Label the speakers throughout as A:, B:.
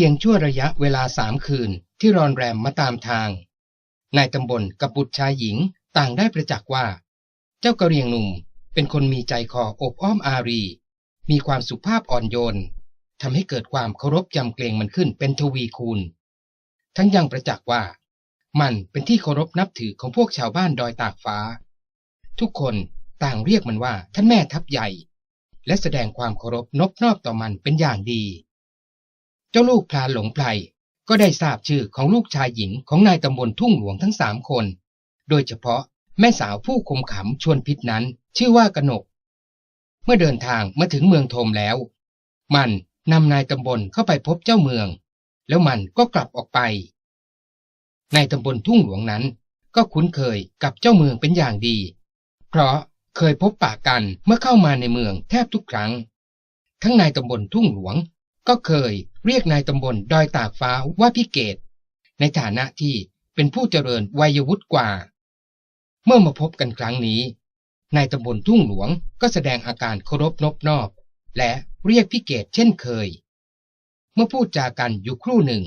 A: พียงชั่วระยะเวลาสามคืนที่รอนแรมมาตามทาง นายตำบลกับบุตรชายหญิงต่างได้ประจักษ์ว่า เจ้ากระเรียงหนุ่มเป็นคนมีใจคออบอ้อมอารี มีความสุภาพอ่อนโยนทำให้เกิดความเคารพยำเกรงมันขึ้นเป็นทวีคูณ ทั้งยังประจักษ์ว่า มันเป็นที่เคารพนับถือของพวกชาวบ้านดอยตากฟ้า ทุกคนต่างเรียกมันว่าท่านแม่ทัพใหญ่ และแสดงความเคารพนบนอบต่อมันเป็นอย่างดี เจ้าลูกพลานหลงไพรก็ได้ทราบชื่อของลูกชายหญิงของนายตำบลทุ่งหลวงทั้งสามคน โดยเฉพาะแม่สาวผู้คมขำชวนพิษนั้น ชื่อว่ากนก เมื่อเดินทางมาถึงเมืองโทมแล้ว มันนำนายตำบลเข้าไปพบเจ้าเมือง แล้วมันก็กลับออกไป นายตำบลทุ่งหลวงนั้น ก็คุ้นเคยกับเจ้าเมืองเป็นอย่างดี เพราะเคยพบปะกันเมื่อเข้ามาในเมืองแทบทุกครั้ง ทั้งนายตำบลทุ่งหลวง ก็เคยเรียกนายตำบลดอยตากฟ้าว่าพี่เกต ในฐานะที่เป็นผู้เจริญวัยวุฒิกว่า เมื่อมาพบกันครั้งนี้นายตำบลทุ่งหลวงก็แสดงอาการเคารพนบนอบ และเรียกพี่เกตเช่นเคย เมื่อพูดจากันอยู่ครู่หนึ่ง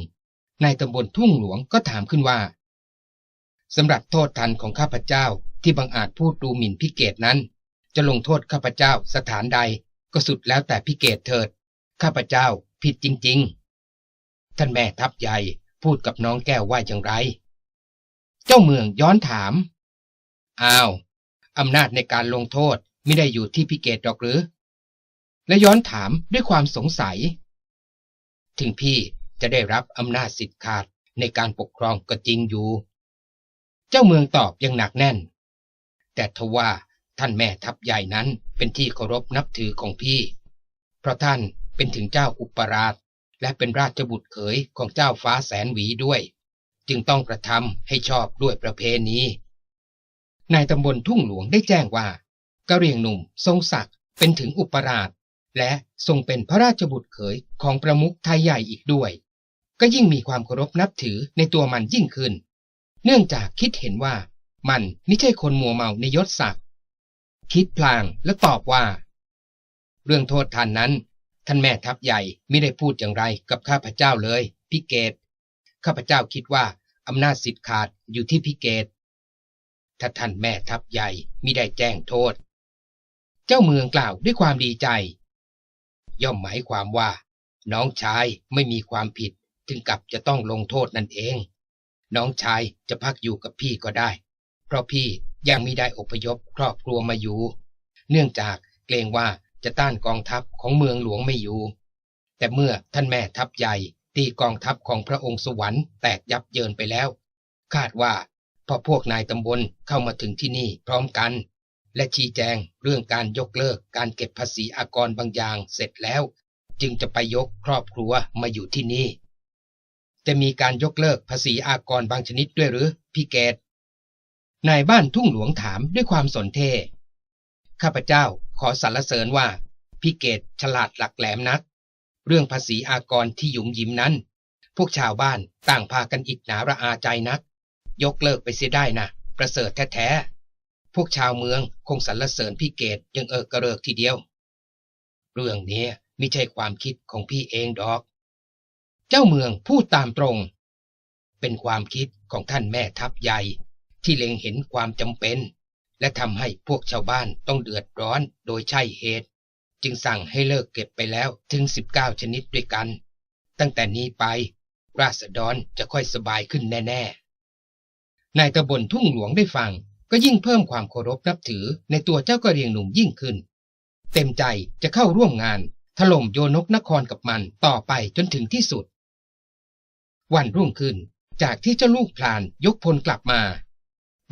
A: นายตำบลทุ่งหลวงก็ถามขึ้นว่าสำหรับโทษทันของข้าพเจ้าที่บังอาจพูดดูหมิ่นพี่เกตนั้น จะลงโทษข้าพเจ้าสถานใดก็สุดแล้วแต่พี่เกตเถิด ข้าพเจ้า ผิดจริงๆ ท่านแม่ทัพใหญ่พูดกับน้องแก้วว่าอย่างไร เจ้าเมืองย้อนถาม อ้าว อำนาจในการลงโทษไม่ได้อยู่ที่พี่เกตดอกหรือ และย้อนถามด้วยความสงสัย ถึงพี่จะได้รับอำนาจสิทธิ์ขาดในการปกครองก็จริงอยู่ เจ้าเมืองตอบอย่างหนักแน่น แต่ทว่าท่านแม่ทัพใหญ่นั้นเป็นที่เคารพนับถือของพี่ เพราะท่าน เป็นถึงเจ้าอุปราช และเป็นราชบุตรเขยของเจ้าฟ้าแสนหวีด้วย จึงต้องกระทำให้ชอบด้วยประเพณีนายตำบลทุ่งหลวงได้แจ้งว่ากะเรียงหนุ่มทรงศักดิ์เป็นถึงอุปราช และทรงเป็นพระราชบุตรเขยของประมุขไทยใหญ่อีกด้วย ก็ยิ่งมีความเคารพนับถือในตัวมันยิ่งขึ้น เนื่องจากคิดเห็นว่ามันไม่ใช่คนมัวเมาในยศศักดิ์คิดพลางและตอบว่า เรื่องโทษทันนั้น ท่านแม่ทัพใหญ่ไม่ได้พูดอย่างไรกับข้าพเจ้าเลยพี่เกต ข้าพเจ้าคิดว่าอำนาจสิทธิ์ขาดอยู่ที่พี่เกต ถ้าท่านแม่ทัพใหญ่มิได้แจ้งโทษ เจ้าเมืองกล่าวด้วยความดีใจ ย่อมหมายความว่า น้องชายไม่มีความผิดถึงกับจะต้องลงโทษนั่นเอง น้องชายจะพักอยู่กับพี่ก็ได้ เพราะพี่ยังมิได้อพยพครอบครัวมาอยู่ เนื่องจากเกรงว่า จะต้านกองทัพของเมืองหลวงไม่อยู่ แต่เมื่อท่านแม่ทัพใหญ่ตีกองทัพของพระองค์สวรรค์แตกยับเยินไปแล้ว คาดว่าพอพวกนายตำบลเข้ามาถึงที่นี่พร้อมกัน และชี้แจงเรื่องการยกเลิกการเก็บภาษีอากรบางอย่างเสร็จแล้ว จึงจะไปยกครอบครัวมาอยู่ที่นี่ จะมีการยกเลิกภาษีอากรบางชนิดด้วยหรือพี่เกตนายบ้านทุ่งหลวงถามด้วยความสนเท ข้าพเจ้าขอสรรเสริญว่าพี่เกตฉลาดหลักแหลมนัก เรื่องภาษีอากรที่หยุมยิ้มนั้น พวกชาวบ้านต่างพากันอิจฉาระอาใจนัก ยกเลิกไปเสียได้นะประเสริฐแท้ๆพวกชาวเมืองคงสรรเสริญพี่เกตยังเออกระเริกทีเดียว เรื่องนี้ไม่ใช่ความคิดของพี่เองดอก เจ้าเมืองพูดตามตรง เป็นความคิดของท่านแม่ทัพใหญ่ที่เล็งเห็นความจำเป็น และทำให้พวกชาวบ้านต้องเดือดร้อนโดยใช่เหตุ จึงสั่งให้เลิกเก็บไปแล้วถึง 19 ชนิดด้วยกัน ตั้งแต่นี้ไป ราษฎรจะค่อยสบายขึ้นแน่ๆ นายตะบนทุ่งหลวงได้ฟัง ก็ยิ่งเพิ่มความเคารพนับถือในตัวเจ้ากระเรียงหนุ่มยิ่งขึ้น เต็มใจจะเข้าร่วมงาน ถล่มโยนกนครกับมันต่อไปจนถึงที่สุด วันรุ่งขึ้นจากที่เจ้าลูกพลานยกพลกลับมา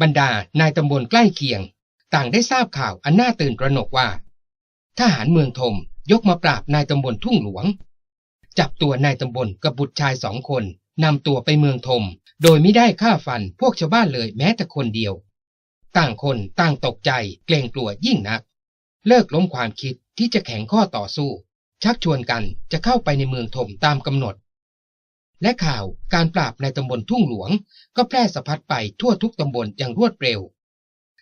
A: บรรดานายตำบลใกล้เคียง ต่างได้ทราบข่าวอันน่าตื่นตระหนกว่า ทหารเมืองทมยกมาปราบนายตำบลทุ่งหลวง จับตัวนายตำบลกับบุตรชายสองคนนำตัวไปเมืองทมโดยไม่ได้ฆ่าฟันพวกชาวบ้านเลยแม้แต่คนเดียว ต่างคนต่างตกใจเกรงกลัวยิ่งนัก เลิกล้มความคิดที่จะแข่งข้อต่อสู้ ชักชวนกันจะเข้าไปในเมืองถมตามกำหนด และข่าวการปราบในตำบลทุ่งหลวง ก็แพร่สะพัดไปทั่วทุกตำบลอย่างรวดเร็ว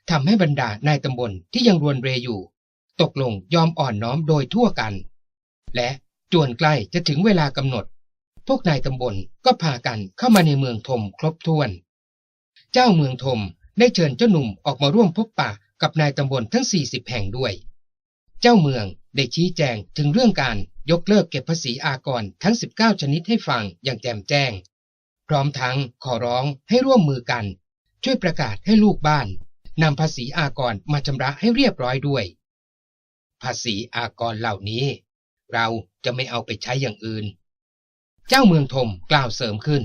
A: ทำให้บรรดานายตำบลที่ยังรวนเรอยู่ ตกลงยอมอ่อนน้อมโดยทั่วกัน และจวนใกล้จะถึงเวลากำหนด พวกนายตำบลก็พากันเข้ามาในเมืองทมครบถ้วน เจ้าเมืองทมได้เชิญเจ้าหนุ่มออกมาร่วมพบปะกับนายตำบลทั้ง 40 แห่งด้วย เจ้าเมืองได้ชี้แจงถึงเรื่องการ ยกเลิกเก็บภาษีอากรทั้ง 19 ชนิดให้ฟังอย่างแจ่มแจ้ง พร้อมทั้งขอร้องให้ร่วมมือกัน ช่วยประกาศให้ลูกบ้านนำภาษีอากรมาชำระให้เรียบร้อยด้วย ภาษีอากรเหล่านี้ เราจะไม่เอาไปใช้อย่างอื่น เจ้าเมืองทมกล่าวเสริมขึ้น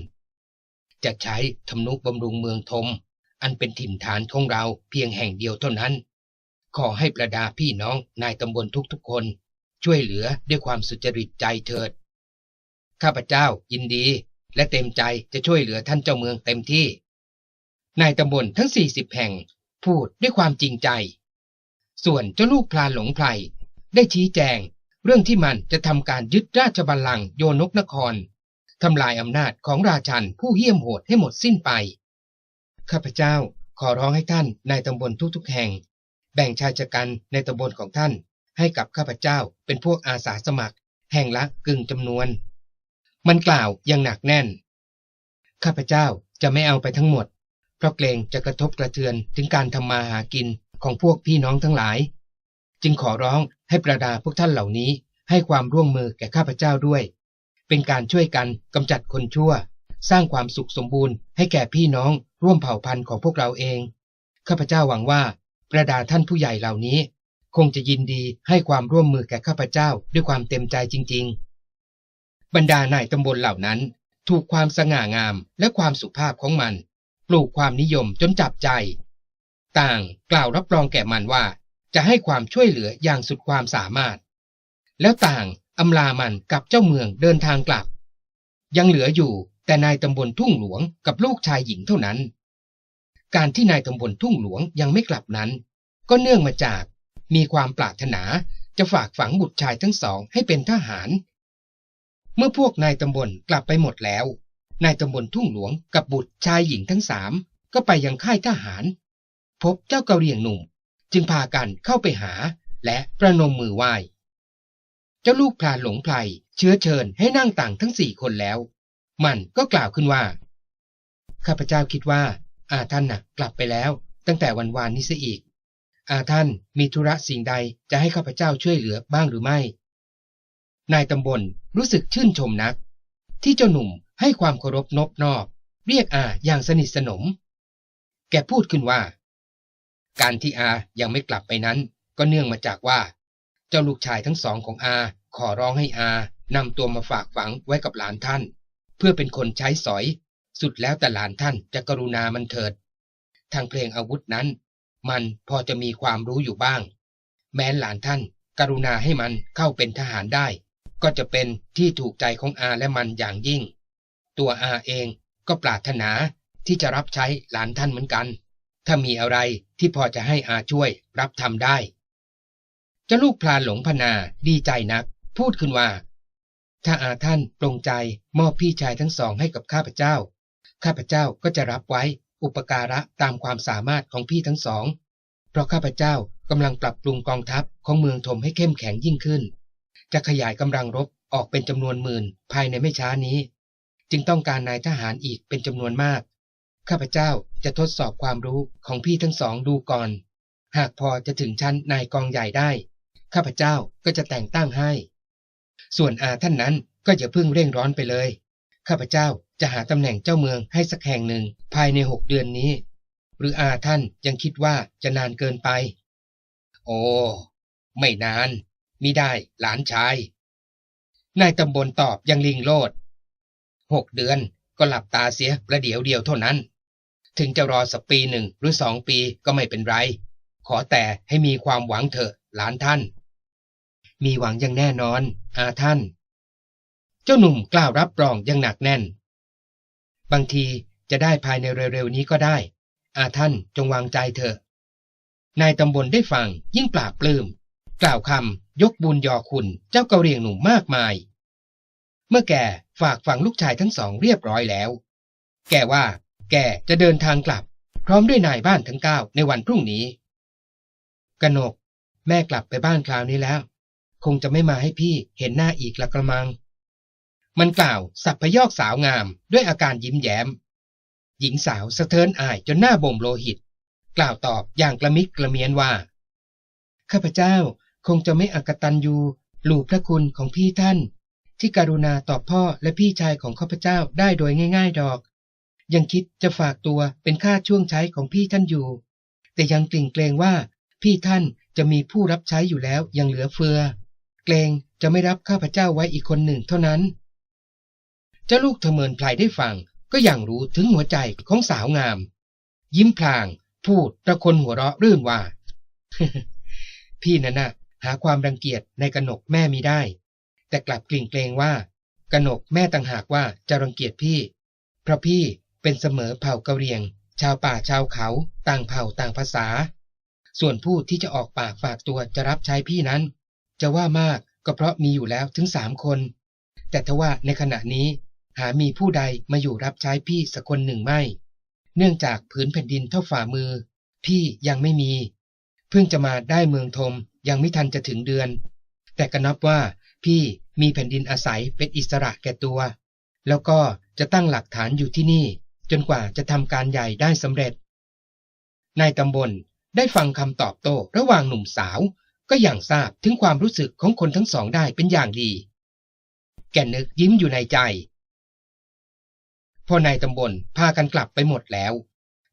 A: จะใช้ทำนุบำรุงเมืองทมอันเป็นถิ่นฐานของเราเพียงแห่งเดียวเท่านั้น ขอให้ประดาพี่น้องนายตำบลทุกๆคน ช่วยเหลือด้วยความสุจริตใจเถิด ข้าพเจ้ายินดีและเต็มใจจะช่วยเหลือท่านเจ้าเมืองเต็มที่ นายตำบลทั้ง40แห่งพูดด้วยความจริงใจ ส่วนเจ้าลูกพลานหลงไพรได้ชี้แจงเรื่องที่มันจะทำการยึดราชบัลลังก์โยนกนครทำลายอำนาจของราชันผู้เหี้ยมโหดให้หมดสิ้นไป ข้าพเจ้าขอร้องให้ท่านนายตำบลทุกๆแห่ง แบ่งชายชะกันในตำบลของท่าน ให้กับข้าพเจ้าเป็นพวกอาสาสมัคร แห่งละกึ่งจำนวน มันกล่าวอย่างหนักแน่น ข้าพเจ้าจะไม่เอาไปทั้งหมด เพราะเกรงจะกระทบกระเทือนถึงการทำมาหากินของพวกพี่น้องทั้งหลาย จึงขอร้องให้ประดาพวกท่านเหล่านี้ ให้ความร่วมมือแก่ข้าพเจ้าด้วย เป็นการช่วยกันกำจัดคนชั่ว สร้างความสุขสมบูรณ์ให้แก่พี่น้องร่วมเผ่าพันธุ์ของพวกเราเอง ข้าพเจ้าหวังว่า ประดาท่านผู้ใหญ่เหล่านี้ คงจะยินดีให้ความร่วมมือแก่ข้าพเจ้าด้วยความเต็มใจจริง ๆ บรรดานายตำบลเหล่านั้น ถูกความสง่างามและความสุภาพของมัน ปลูกความนิยมจนจับใจ ต่างกล่าวรับรองแก่มันว่า จะให้ความช่วยเหลืออย่างสุดความสามารถ แล้วต่างอำลามันกับเจ้าเมืองเดินทางกลับ ยังเหลืออยู่แต่นายตำบลทุ่งหลวงกับลูกชายหญิงเท่านั้น การที่นายตำบลทุ่งหลวงยังไม่กลับนั้น ก็เนื่องมาจาก มีความปรารถนาจะฝากฝังบุตรชายทั้งสองให้เป็นทหาร เมื่อพวกนายตำบลกลับไปหมดแล้ว นายตำบลทุ่งหลวงกับบุตรชายหญิงทั้งสามก็ไปยังค่ายทหาร พบเจ้าเกระเรียงหนุ่ม จึงพากันเข้าไปหาและประนมมือไหว้ เจ้าลูกพลานหลงไพรเชื้อเชิญให้นั่งต่างทั้งสี่คนแล้ว มันก็กล่าวขึ้นว่า ข้าพเจ้าคิดว่าอาท่านน่ะ กลับไปแล้ว ตั้งแต่วันวานนี้เสียอีก อาท่านมีธุระสิ่งใดจะให้ข้าพเจ้าช่วยเหลือบ้างหรือไม่ นายตำบลรู้สึกชื่นชมนัก ที่เจ้าหนุ่มให้ความเคารพนบนอบ เรียกอาอย่างสนิทสนม แกพูดขึ้นว่า การที่อายังไม่กลับไปนั้น ก็เนื่องมาจากว่า เจ้าลูกชายทั้งสองของอาขอร้องให้อานำตัวมาฝากฝังไว้กับหลานท่าน เพื่อเป็นคนใช้สอย สุดแล้วแต่หลานท่านจะกรุณามันเถิด ทางเพลงอาวุธนั้น มันพอจะมีความรู้อยู่บ้าง แม้นหลานท่าน กรุณาให้มันเข้าเป็นทหารได้ ก็จะเป็นที่ถูกใจของอาและมันอย่างยิ่ง ตัวอาเองก็ปรารถนาที่จะรับใช้หลานท่านเหมือนกัน ถ้ามีอะไรที่พอจะให้อาช่วยรับทำได้เจ้าลูกพลานหลงพนาดีใจนัก พูดขึ้นว่า ถ้าอาท่านปรงใจมอบพี่ชายทั้งสองให้กับข้าพเจ้า ข้าพเจ้าก็จะรับไว้ อุปการะตามความสามารถของพี่ทั้งสอง เพราะข้าพเจ้ากำลังปรับปรุงกองทัพของเมืองทมให้เข้มแข็งยิ่งขึ้น จะขยายกำลังรบออกเป็นจำนวนหมื่นภายในไม่ช้านี้ จึงต้องการนายทหารอีกเป็นจำนวนมาก ข้าพเจ้าจะทดสอบความรู้ของพี่ทั้งสองดูก่อน หากพอจะถึงชั้นนายกองใหญ่ได้ ข้าพเจ้าก็จะแต่งตั้งให้ ส่วนอาท่านนั้นก็อย่าเพิ่งเร่งร้อนไปเลย ข้าพเจ้า จะหาตำแหน่งเจ้าเมืองให้สักแห่งหนึ่งภายในหกเดือนนี้ หรืออาท่านยังคิดว่าจะนานเกินไป โอ้ไม่นานมิได้หลานชาย นายตำบลตอบยังลิงโลดหกเดือนก็หลับตาเสียประเดี๋ยวเดียวเท่านั้น ถึงจะรอสักปีหนึ่งหรือสองปีก็ไม่เป็นไร ขอแต่ให้มีความหวังเถอะหลานท่าน มีหวังอย่างแน่นอน อาท่าน เจ้าหนุ่มกล่าวรับรองอย่างหนักแน่น บางทีจะได้ภายในเร็วๆนี้ก็ได้ อาท่านจงวางใจเถอะ นายตำบลได้ฟังยิ่งปราบปลื้มกล่าวคำยกบุญยอคุณเจ้ากระเรียงหนุ่มมากมาย เมื่อแกฝากฝังลูกชายทั้งสองเรียบร้อยแล้ว แกว่าแกจะเดินทางกลับ พร้อมด้วยนายบ้านทั้งเก้าในวันพรุ่งนี้กนก แม่กลับไปบ้านคราวนี้แล้ว คงจะไม่มาให้พี่เห็นหน้าอีกละกระมัง มันกล่าวสับพยอกสาวงามด้วยอาการยิ้มแย้ม หญิงสาวสะเทินอายจนหน้าบ่มโลหิต กล่าวตอบอย่างกระมิดกระเมียนว่า ข้าพเจ้าคงจะไม่อักตันยูหลู่พระคุณของพี่ท่าน ที่กรุณาต่อพ่อและพี่ชายของข้าพเจ้าได้โดยง่าย ๆดอก ยังคิดจะฝากตัวเป็นค่าช่วงใช้ของพี่ท่านอยู่ แต่ยังกลิ่งเกรงว่าพี่ท่านจะมีผู้รับใช้อยู่แล้วยังเหลือเฟือ เกรงจะไม่รับข้าพเจ้าไว้อีกคนหนึ่งเท่านั้น เจ้าลูกเถมินพลายได้ฟัง ก็อย่างรู้ถึงหัวใจของสาวงาม ยิ้มพลาง พูดตะคนหัวเราะรื่นว่า พี่นั่นน่ะหาความรังเกียจในกนกแม่มีได้ แต่กลับกลิ่งเกรงว่ากนกแม่ต่างหากว่าจะรังเกียจพี่ เพราะพี่เป็นเสมอเผ่ากะเรียง ชาวป่าชาวเขาต่างเผ่าต่างภาษา ส่วนผู้ที่จะออกปากฝากตัวจะรับใช้พี่นั้น จะว่ามากก็เพราะมีอยู่แล้วถึงสามคน แต่ทว่าในขณะนี้ หามีผู้ใดมาอยู่รับใช้พี่สักคนหนึ่งไม่ เนื่องจากผืนแผ่นดินเท่าฝ่ามือ พี่ยังไม่มี เพิ่งจะมาได้เมืองทมยังไม่ทันจะถึงเดือน แต่ก็นับว่าพี่มีแผ่นดินอาศัยเป็นอิสระแก่ตัว แล้วก็จะตั้งหลักฐานอยู่ที่นี่ จนกว่าจะทำการใหญ่ได้สำเร็จ นายตำบลได้ฟังคำตอบโต้ระหว่างหนุ่มสาว ก็อย่างทราบถึงความรู้สึกของคนทั้งสองได้เป็นอย่างดี แกนึกยิ้มอยู่ในใจ พอนายตำบลพากันกลับไปหมดแล้ว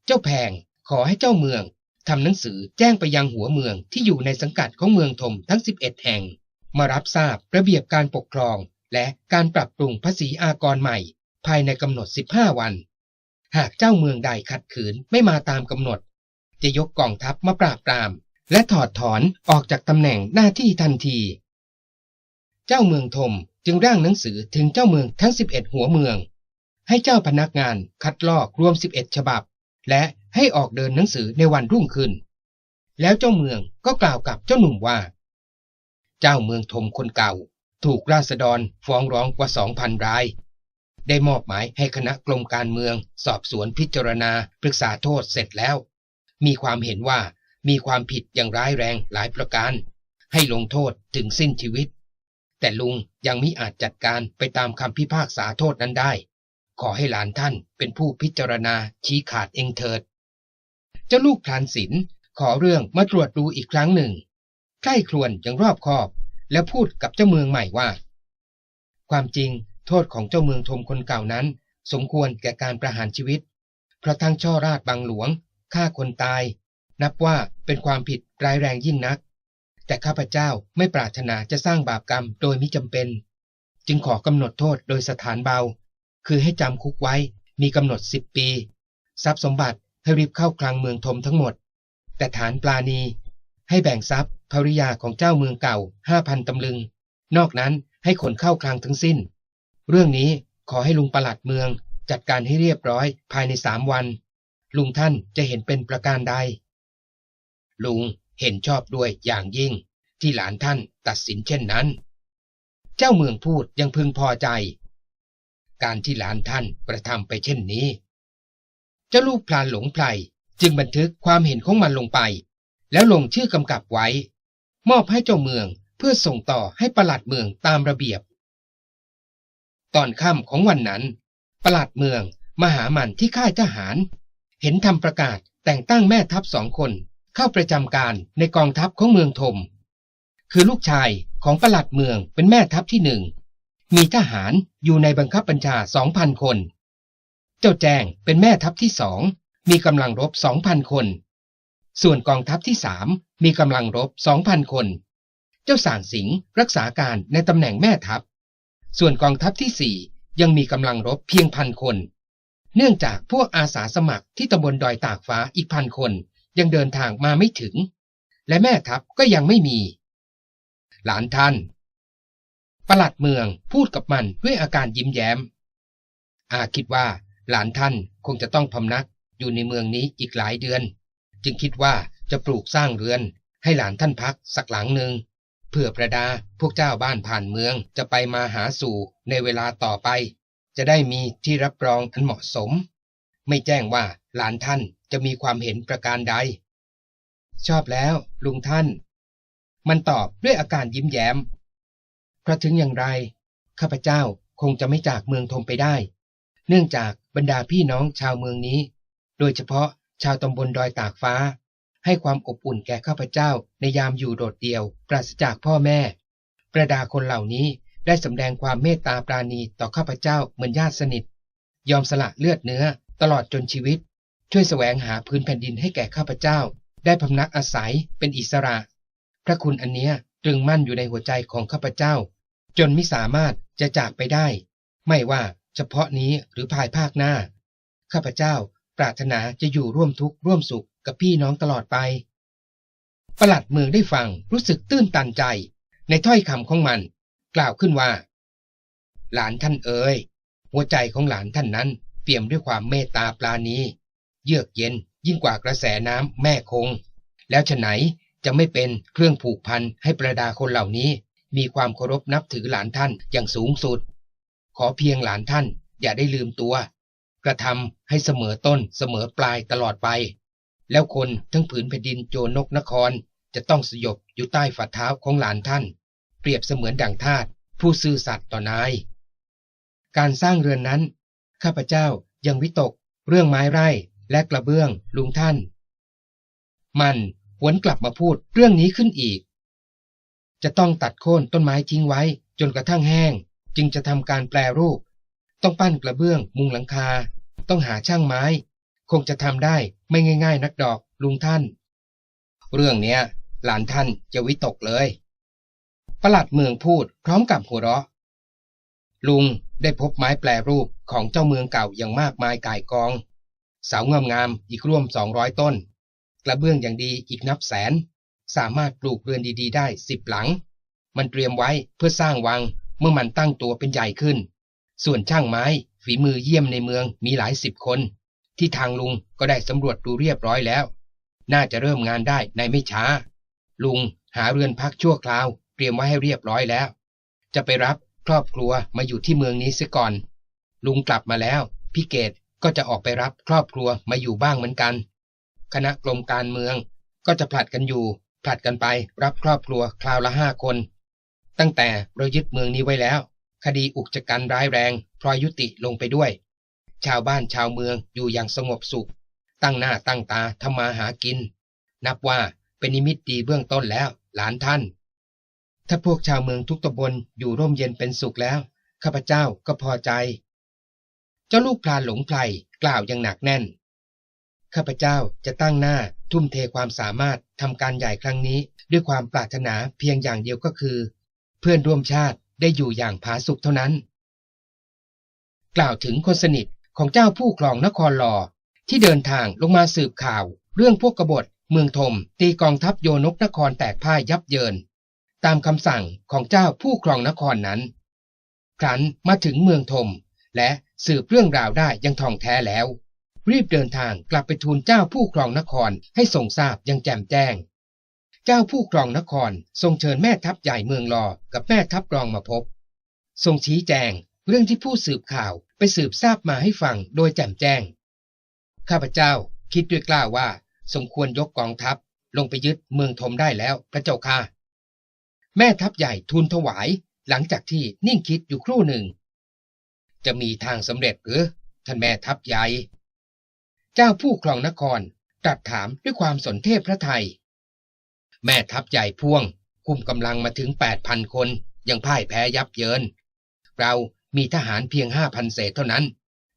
A: เจ้าแพงขอให้เจ้าเมืองทำหนังสือแจ้งไปยังหัวเมืองที่อยู่ในสังกัดของเมืองทมทั้ง 11 แห่ง มารับทราบระเบียบการปกครอง และการปรับปรุงภาษีอากรใหม่ ภายในกำหนด 15 วัน หากเจ้าเมืองใดขัดขืนไม่มาตามกำหนด จะยกกองทัพมาปราบปราม และถอดถอนออกจากตำแหน่งหน้าที่ทันที เจ้าเมืองทมจึงร่างหนังสือถึงเจ้าเมืองทั้ง 11 หัวเมือง ให้เจ้าพนักงานคัดลอกรวม 11 ฉบับ และให้ออกเดินหนังสือในวันรุ่งขึ้น แล้วเจ้าเมืองก็กล่าวกับเจ้าหนุ่มว่า เจ้าเมืองทมคนเก่า ถูกราษฎรฟ้องร้องกว่าสองพันราย ได้มอบหมายให้คณะกรมการเมือง สอบสวนพิจารณาปรึกษาโทษเสร็จแล้ว มีความเห็นว่ามีความผิดอย่างร้ายแรงหลายประการ ให้ลงโทษถึงสิ้นชีวิต แต่ลุงยังมิอาจจัดการไปตามคำพิพากษาโทษนั้นได้ ขอให้หลานท่านเป็นผู้พิจารณาชี้ขาดเองเถิด เจ้าลูกพลานศิลขอเรื่องมาตรวจดูอีกครั้งหนึ่ง ใกล้ครวนอย่างรอบคอบ แล้วพูดกับเจ้าเมืองใหม่ว่า ความจริงโทษของเจ้าเมืองทมคนเก่านั้น สมควรแก่การประหารชีวิต เพราะทั้งช่อราชบางหลวงฆ่าคนตาย นับว่าเป็นความผิดร้ายแรงยิ่งนัก แต่ข้าพเจ้าไม่ปรารถนาจะสร้างบาปกรรมโดยมิจำเป็น จึงขอกำหนดโทษโดยสถานเบา คือให้จำคุกไว้มีกำหนดสิบปี ทรัพย์สมบัติให้รีบเข้าคลังเมืองทมทั้งหมด แต่ฐานปลาณี ให้แบ่งทรัพย์ภริยาของเจ้าเมืองเก่าห้าพันตำลึง นอกนั้นให้ขนเข้าคลังทั้งสิ้น เรื่องนี้ขอให้ลุงประหลัดเมืองจัดการให้เรียบร้อยภายในสามวัน ลุงท่านจะเห็นเป็นประการใด ลุงเห็นชอบด้วยอย่างยิ่ง ที่หลานท่านตัดสินเช่นนั้น เจ้าเมืองพูดยังพึงพอใจ การที่หลานท่านกระทำไปเช่นนี้ เจ้าลูกพลานหลงไพรจึงบันทึกความเห็นของมันลงไป แล้วลงชื่อกำกับไว้ มอบให้เจ้าเมืองเพื่อส่งต่อให้ประหลัดเมืองตามระเบียบ ตอนค่ำของวันนั้น ประหลัดเมืองมาหามันที่ค่ายทหาร เห็นทำประกาศแต่งตั้งแม่ทัพสองคนเข้าประจำการในกองทัพของเมืองทมคือลูกชายของประหลัดเมืองเป็นแม่ทัพที่หนึ่ง มีทหารอยู่ในบังคับบัญชาสองพันคน เจ้าแจงเป็นแม่ทัพที่สองมีกำลังรบสองพันคน ส่วนกองทัพที่สามมีกำลังรบสองพันคน เจ้าสางสิงห์รักษาการในตำแหน่งแม่ทัพ ส่วนกองทัพที่สี่ยังมีกำลังรบเพียงพันคน เนื่องจากพวกอาสาสมัครที่ตำบลดอยตากฟ้าอีกพันคนยังเดินทางมาไม่ถึง และแม่ทัพก็ยังไม่มี หลานท่าน ประหลัดเมืองพูดกับมันด้วยอาการยิ้มแย้ม อาคิดว่าหลานท่านคงจะต้องพำนักอยู่ในเมืองนี้อีกหลายเดือน จึงคิดว่าจะปลูกสร้างเรือน ให้หลานท่านพักสักหลังหนึ่งเพื่อประดาพวกเจ้าบ้านผ่านเมืองจะไปมาหาสู่ในเวลาต่อไป จะได้มีที่รับรองอันเหมาะสม ไม่แจ้งว่าหลานท่านจะมีความเห็นประการใด ชอบแล้ว ลุงท่าน มันตอบด้วยอาการยิ้มแย้ม ราะถึงอย่างไร ข้าพเจ้าคงจะไม่จากเมืองทมไปได้ เนื่องจากบรรดาพี่น้องชาวเมืองนี้ โดยเฉพาะชาวตำบลดอยตากฟ้า ให้ความอบอุ่นแก่ข้าพเจ้าในยามอยู่โดดเดี่ยว ปราศจากพ่อแม่ ประดาคนเหล่านี้ได้สำแดงความเมตตาปราณีต่อข้าพเจ้าเหมือนญาติสนิท ยอมสละเลือดเนื้อตลอดจนชีวิต ช่วยแสวงหาพื้นแผ่นดินให้แก่ข้าพเจ้า ได้พำนักอาศัยเป็นอิสระ พระคุณอันเนี้ยตรึงมั่นอยู่ในหัวใจของข้าพเจ้า จนไม่สามารถจะจากไปได้ ไม่ว่าเฉพาะนี้หรือภายภาคหน้า ข้าพเจ้าปรารถนาจะอยู่ร่วมทุกข์ร่วมสุขกับพี่น้องตลอดไป ประหลัดเมืองได้ฟังรู้สึกตื้นตันใจ ในถ้อยคำของมัน กล่าวขึ้นว่า หลานท่านเอ๋ยหัวใจของหลานท่านนั้นเปี่ยมด้วยความเมตตาปราณี เยือกเย็นยิ่งกว่ากระแสน้ำแม่คง แล้วฉะไหนจะไม่เป็นเครื่องผูกพันให้ประดาคนเหล่านี้ มีความเคารพนับถือหลานท่านอย่างสูงสุด ขอเพียงหลานท่านอย่าได้ลืมตัว กระทำให้เสมอต้นเสมอปลายตลอดไป แล้วคนทั้งผืนแผ่นดินโจนกนครจะต้องสยบอยู่ใต้ฝ่าเท้าของหลานท่าน เปรียบเสมือนดั่งทาสผู้ซื่อสัตย์ต่อนาย การสร้างเรือนนั้น ข้าพเจ้ายังวิตก เรื่องไม้ไร่และกระเบื้องลุงท่าน มันหวนกลับมาพูดเรื่องนี้ขึ้นอีก จะต้องตัดโค่นต้นไม้ทิ้งไว้ จนกระทั่งแห้ง จึงจะทำการแปลรูป ต้องปั้นกระเบื้อง มุงหลังคา ต้องหาช่างไม้ คงจะทำได้ไม่ง่าย ๆ นักดอกลุงท่าน เรื่องเนี้ย หลานท่านจะวิตกเลย ประหลัดเมืองพูดพร้อมกับหัวเราะ ลุงได้พบไม้แปลรูปของเจ้าเมืองเก่าอย่างมากมายก่ายกอง เสางามๆอีกร่วมสองร้อยต้น กระเบื้องอย่างดีอีกนับแสน สามารถปลูกเรือนดีๆ ได้สิบหลัง มันเตรียมไว้เพื่อสร้างวังเมื่อมันตั้งตัวเป็นใหญ่ขึ้น ส่วนช่างไม้ฝีมือเยี่ยมในเมืองมีหลายสิบคน ที่ทางลุงก็ได้สำรวจดูเรียบร้อยแล้ว น่าจะเริ่มงานได้ในไม่ช้า ลุงหาเรือนพักชั่วคราว เตรียมไว้ให้เรียบร้อยแล้ว จะไปรับครอบครัวมาอยู่ที่เมืองนี้เสียก่อน ลุงกลับมาแล้วพี่เกดก็จะออกไปรับครอบครัวมาอยู่บ้างเหมือนกัน คณะกรมการเมืองก็จะผลัดกันอยู่ ผลัดกันไปรับครอบครัวคราวละห้าคน ตั้งแต่เรายึดเมืองนี้ไว้แล้ว คดีอุกจกันร้ายแรงพลอยยุติลงไปด้วย ชาวบ้านชาวเมืองอยู่อย่างสงบสุข ตั้งหน้าตั้งตาทำมาหากิน นับว่าเป็นนิมิตดีเบื้องต้นแล้ว หลานท่าน ถ้าพวกชาวเมืองทุกตำบลอยู่ร่มเย็นเป็นสุขแล้ว ข้าพเจ้าก็พอใจ เจ้าลูกพลานหลงไพรกล่าวอย่างหนักแน่น ข้าพเจ้าจะตั้งหน้าทุ่มเทความสามารถทำการใหญ่ครั้งนี้ ด้วยความปรารถนาเพียงอย่างเดียวก็คือ เพื่อนร่วมชาติได้อยู่อย่างผาสุกเท่านั้น กล่าวถึงคนสนิทของเจ้าผู้ครองนครหล่อที่เดินทางลงมาสืบข่าว เรื่องพวกกบฏเมืองทมตีกองทัพโยนกนครแตกพ่ายยับเยิน ตามคำสั่งของเจ้าผู้ครองนครนั้น ครั้นมาถึงเมืองทมและสืบเรื่องราวได้ยังท่องแท้แล้ว รีบเดินทางกลับไปทูลเจ้าผู้ครองนครให้ทรงทราบยังแจ่มแจ้ง เจ้าผู้ครองนครทรงเชิญแม่ทัพใหญ่เมืองรอกับแม่ทัพรองมาพบ ทรงชี้แจงเรื่องที่ผู้สืบข่าวไปสืบทราบมาให้ฟังโดยแจ่มแจ้ง ข้าพเจ้าคิดด้วยกล้าว่า สมควรยกกองทัพลงไปยึดเมืองทมได้แล้วพระเจ้าค่ะ แม่ทัพใหญ่ทูลถวาย หลังจากที่นิ่งคิดอยู่ครู่หนึ่ง จะมีทางสำเร็จหรือท่านแม่ทัพใหญ่ เจ้าผู้ครองนครตรัสถามด้วยความสนเทพพระไทย แม่ทัพใหญ่พ่วง คุมกำลังมาถึงแปดพันคน ยังพ่ายแพ้ยับเยิน เรามีทหารเพียงห้าพันเศษเท่านั้น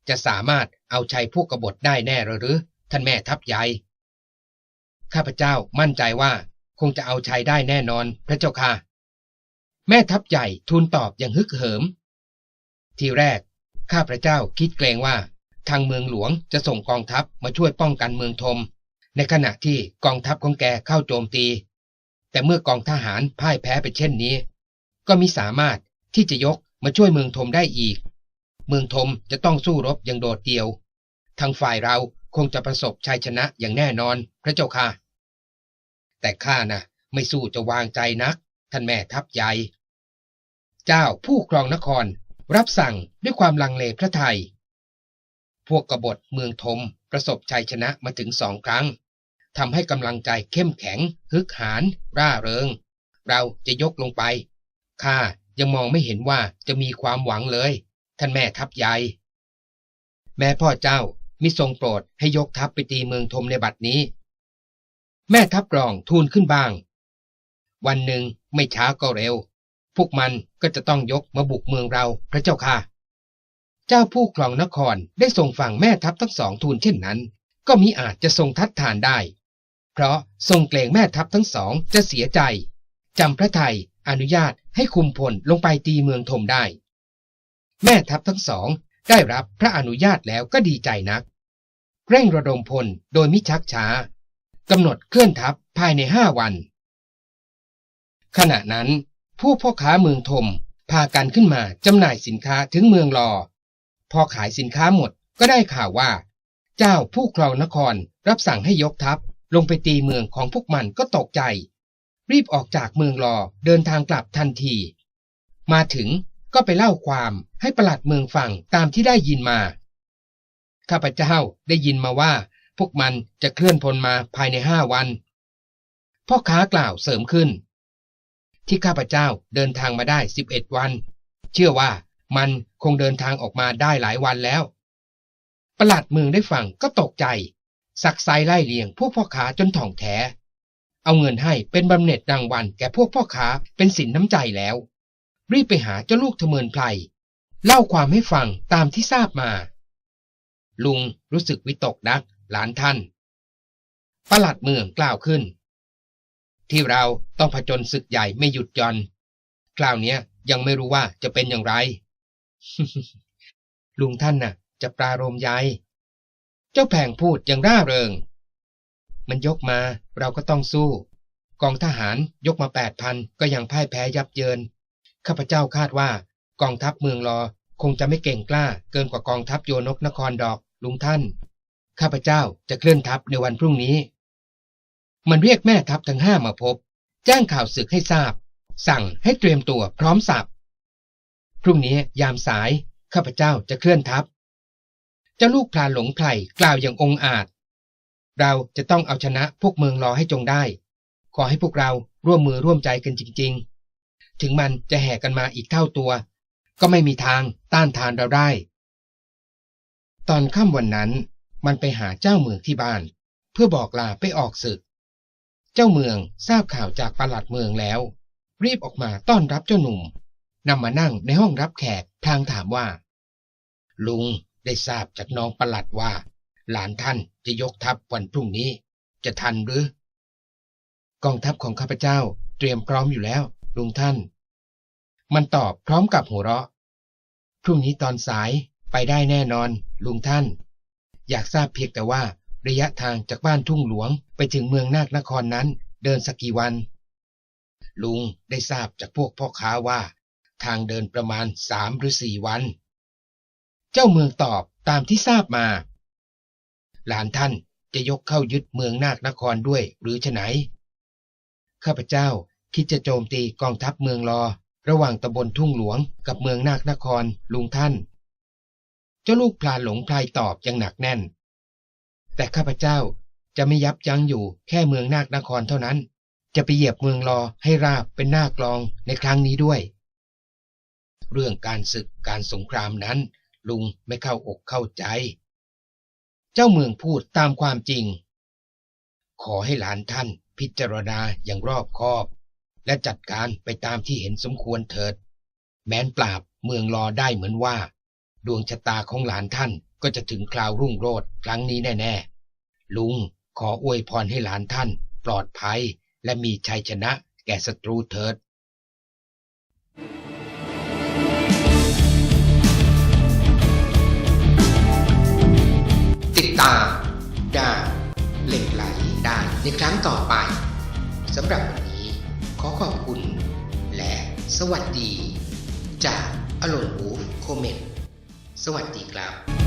A: จะสามารถเอาชัยพวกกบฏได้แน่หรือ ท่านแม่ทัพใหญ่ ข้าพเจ้ามั่นใจว่าคงจะเอาชัยได้แน่นอนพระเจ้าค่ะ แม่ทัพใหญ่ทูลตอบอย่างฮึกเหิม ทีแรกข้าพระเจ้าคิดเกรงว่า ทางเมืองหลวงจะส่งกองทัพมาช่วยป้องกันเมืองทมในขณะที่กองทัพของแกเข้าโจมตี แต่เมื่อกองทหารพ่ายแพ้ไปเช่นนี้ ก็มิสามารถที่จะยกมาช่วยเมืองทมได้อีก เมืองทมจะต้องสู้รบอย่างโดดเดี่ยว ทางฝ่ายเราคงจะประสบชัยชนะอย่างแน่นอนพระเจ้าค่ะ แต่ข้านะ่ะ ไม่สู้จะวางใจนัก ท่านแม่ทัพใหญ่ เจ้าผู้ครองนคร รับสั่งด้วยความลังเลพระไทย วกกบฏเมืองทมประสบชัยชนะมาถึงสองครั้งทำให้กำลังใจเข้มแข็ง ฮึกหานร่าเริง เราจะยกลงไปข้ายังมองไม่เห็นว่าจะมีความหวังเลย ท่านแม่ทัพใหญ่ แม้พ่อเจ้ามิทรงโปรดให้ยกทัพไปตีเมืองทมในบัดนี้ แม่ทัพกรองทูลขึ้นบ้าง วันหนึ่งไม่ช้าก็เร็ว พวกมันก็จะต้องยกมาบุกเมืองเราพระเจ้าค่ะ เจ้าผู้ครองนครได้ทรงฟังแม่ทัพทั้งสองทูลเช่นนั้น ก็มิอาจจะทรงทัดทานได้ เพราะทรงเกรงแม่ทัพทั้งสองจะเสียใจจำพระไทยอนุญาตให้คุมพลลงไปตีเมืองทมได้ แม่ทัพทั้งสองได้รับพระอนุญาตแล้วก็ดีใจนัก เร่งระดมพลโดยมิชักช้ากำหนดเคลื่อนทัพภายในห้าวัน ขณะนั้น ผู้พ่อค้าเมืองทมพากันขึ้นมาจำหน่ายสินค้าถึงเมืองรอ พอขายสินค้าหมดก็ได้ข่าวว่า เจ้าผู้ครองนครรับสั่งให้ยกทัพลงไปตีเมืองของพวกมันก็ตกใจ รีบออกจากเมืองรอเดินทางกลับทันที มาถึงก็ไปเล่าความให้ประหลัดเมืองฟังตามที่ได้ยินมา ข้าพเจ้าได้ยินมาว่า พวกมันจะเคลื่อนพลมาภายในห้าวัน พ่อค้ากล่าวเสริมขึ้น ที่ข้าพเจ้าเดินทางมาได้สิบเอ็ดวัน เชื่อว่า มันคงเดินทางออกมาได้หลายวันแล้วประหลัดเมืองได้ฟังก็ตกใจ สักไซไล่เลียงพวกพ่อค้าจนถ่องแท้ เอาเงินให้เป็นบำเหน็จรางวัลแก่พวกพ่อค้าเป็นสินน้ำใจแล้ว รีบไปหาเจ้าลูกเถมินไพรเล่าความให้ฟังตามที่ทราบมา ลุงรู้สึกวิตกนักหลานท่านประหลัดเมืองกล่าวขึ้น ที่เราต้องผจญศึกใหญ่ไม่หยุดย่อน คราวนี้ยังไม่รู้ว่าจะเป็นอย่างไร ลุงท่านน่ะ จะปรารมยายเจ้าแผงพูดอย่างร่าเริง มันยกมาเราก็ต้องสู้ กองทหารยกมาแปดพันก็ยังพ่ายแพ้ยับเยิน ข้าพเจ้าคาดว่า กองทัพเมืองรอคงจะไม่เก่งกล้า เกินกว่ากองทัพโยนกนครดอกลุงท่าน ข้าพเจ้าจะเคลื่อนทัพในวันพรุ่งนี้ มันเรียกแม่ทัพทั้งห้ามาพบ แจ้งข่าวศึกให้ทราบ สั่งให้เตรียมตัวพร้อมสับ พรุ่งนี้ยามสาย ข้าพเจ้าจะเคลื่อนทัพ เจ้าลูกพลานหลงไพรกล่าวอย่างองอาจ เราจะต้องเอาชนะพวกเมืองรอให้จงได้ ขอให้พวกเราร่วมมือร่วมใจกันจริง ๆ ถึงมันจะแห่กันมาอีกเท่าตัว ก็ไม่มีทางต้านทานเราได้ ตอนค่ำวันนั้น มันไปหาเจ้าเมืองที่บ้าน เพื่อบอกลาไปออกศึก เจ้าเมืองทราบข่าวจากปลัดเมืองแล้ว รีบออกมาต้อนรับเจ้าหนุ่ม นำมานั่งในห้องรับแขกทางถามว่า ลุงได้ทราบจากน้องประหลัดว่า หลานท่านจะยกทัพวันพรุ่งนี้ จะทันหรือ กองทัพของข้าพเจ้าเตรียมพร้อมอยู่แล้ว ลุงท่าน มันตอบพร้อมกับหัวเราะพรุ่งนี้ตอนสายไปได้แน่นอน ลุงท่าน อยากทราบเพียงแต่ว่าระยะทางจากบ้านทุ่งหลวงไปถึงเมืองนาคนครนั้น เดินสักกี่วัน ลุงได้ทราบจากพวกพ่อค้าว่า ทางเดินประมาณสามหรือสี่วัน เจ้าเมืองตอบตามที่ทราบมา หลานท่านจะยกเข้ายึดเมืองนาคนครด้วยหรือฉไหนข้าพเจ้าคิดจะโจมตีกองทัพเมืองรอ ระหว่างตำบลทุ่งหลวงกับเมืองนาคนครลุงท่าน เจ้าลูกพลานหลงพลายตอบอย่างหนักแน่น แต่ข้าพเจ้าจะไม่ยับยั้งอยู่แค่เมืองนาคนครเท่านั้น จะไปเหยียบเมืองรอให้ราบเป็นหน้ากลองในครั้งนี้ด้วย เรื่องการศึกการสงครามนั้น ลุงไม่เข้าอกเข้าใจ เจ้าเมืองพูดตามความจริง ขอให้หลานท่านพิจารณาอย่างรอบคอบ และจัดการไปตามที่เห็นสมควรเถิด แม้นปราบเมืองรอได้เหมือนว่า ดวงชะตาของหลานท่านก็จะถึงคราวรุ่งโรจน์ครั้งนี้แน่ๆ ลุงขออวยพรให้หลานท่านปลอดภัย และมีชัยชนะแก่ศัตรูเถิด ติดตามได้เหล็กไหลได้ในครั้งต่อไปสำหรับวันนี้ขอขอบคุณ และสวัสดี จากอลนบูฟโคเมนสวัสดีครับ